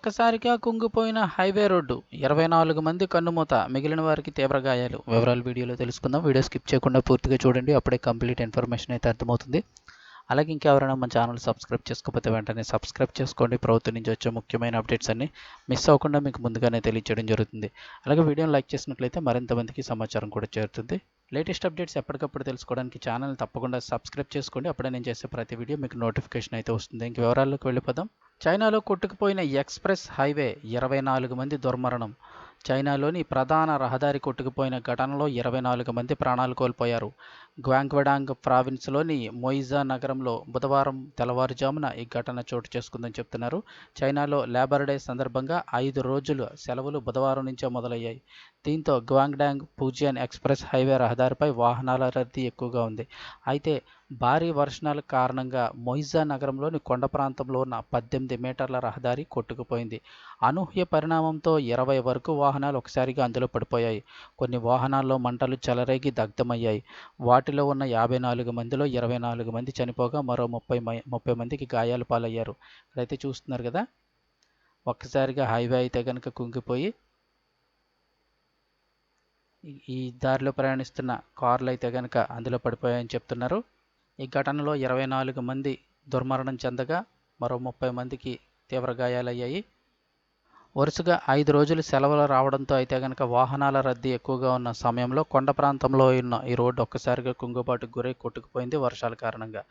ఒక్కసారిగా కుంగిపోయిన highway road ఇరవై నాలుగు మంది కన్నుమూత మిగిలిన వారికి తీవ్ర గాయాలు. వివరాలు వీడియోలో తెలుసుకుందాం. వీడియో స్కిప్ చేయకుండా పూర్తిగా చూడండి. అప్పుడే కంప్లీట్ ఇన్ఫర్మేషన్ అయితే అర్థమవుతుంది. అలాగే ఇంకెవరైనా మన ఛానల్ సబ్స్క్రైబ్ చేసుకోకపోతే వెంటనే సబ్స్క్రైబ్ చేసుకోండి. ప్రభుత్వం నుంచి వచ్చే ముఖ్యమైన అప్డేట్స్ అన్ని మిస్ అవ్వకుండా మీకు ముందుగానే తెలియజేయడం జరుగుతుంది. అలాగే వీడియోని లైక్ చేసినట్లయితే మరింత మందికి సమాచారం కూడా చేరుతుంది. లేటెస్ట్ అప్డేట్స్ ఎప్పటికప్పుడు తెలుసుకోవడానికి ఛానల్ తప్పకుండా సబ్స్క్రైబ్ చేసుకోండి. అప్పుడే నేను చేసే ప్రతి వీడియో మీకు నోటిఫికేషన్ అయితే వస్తుంది. ఇంక వివరాల్లోకి వెళ్ళిపోదాం. చైనాలో కొట్టుకుపోయిన ఎక్స్ప్రెస్ హైవే ఇరవై నాలుగు మంది దుర్మరణం. చైనాలోని ప్రధాన రహదారి కొట్టుకుపోయిన ఘటనలో ఇరవై నాలుగు మంది ప్రాణాలు కోల్పోయారు. గ్వాంగ్వడాంగ్ ప్రావిన్స్లోని మొయిజా నగరంలో బుధవారం తెల్లవారుజామున ఈ ఘటన చోటు చేసుకుందని చెప్తున్నారు. చైనాలో లేబర్ డే సందర్భంగా ఐదు రోజులు సెలవులు బుధవారం నుంచే మొదలయ్యాయి. దీంతో గ్వాంగ్డాంగ్ పూజియన్ ఎక్స్ప్రెస్ హైవే రహదారిపై వాహనాల రద్దీ ఎక్కువగా ఉంది. అయితే భారీ వర్షాల కారణంగా మొయిజా నగరంలోని కొండ ప్రాంతంలో ఉన్న పద్దెనిమిది మీటర్ల రహదారి కొట్టుకుపోయింది. అనూహ్య పరిణామంతో ఇరవై వరకు వాహనాలు ఒకసారిగా అందులో పడిపోయాయి. కొన్ని వాహనాల్లో మంటలు చెలరేగి దగ్ధమయ్యాయి. వాటిలో ఉన్న యాభై నాలుగు మందిలో ఇరవై నాలుగు మంది చనిపోగా మరో ముప్పై ముప్పై మందికి గాయాలు పాలయ్యారు. ఇక్కడైతే చూస్తున్నారు కదా? ఒక్కసారిగా హైవే అయితే కనుక కుంగిపోయి ఈ దారిలో ప్రయాణిస్తున్న కార్లు అయితే కనుక అందులో పడిపోయాయని చెప్తున్నారు. ఈ ఘటనలో ఇరవై నాలుగు మంది దుర్మరణం చెందగా మరో ముప్పై మందికి తీవ్ర గాయాలయ్యాయి. వరుసగా ఐదు రోజులు సెలవులు రావడంతో అయితే కనుక వాహనాల రద్దీ ఎక్కువగా ఉన్న సమయంలో కొండ ప్రాంతంలో ఉన్న ఈ రోడ్డు ఒక్కసారిగా కుంగుబాటుకు గురై కొట్టుకుపోయింది వర్షాల కారణంగా.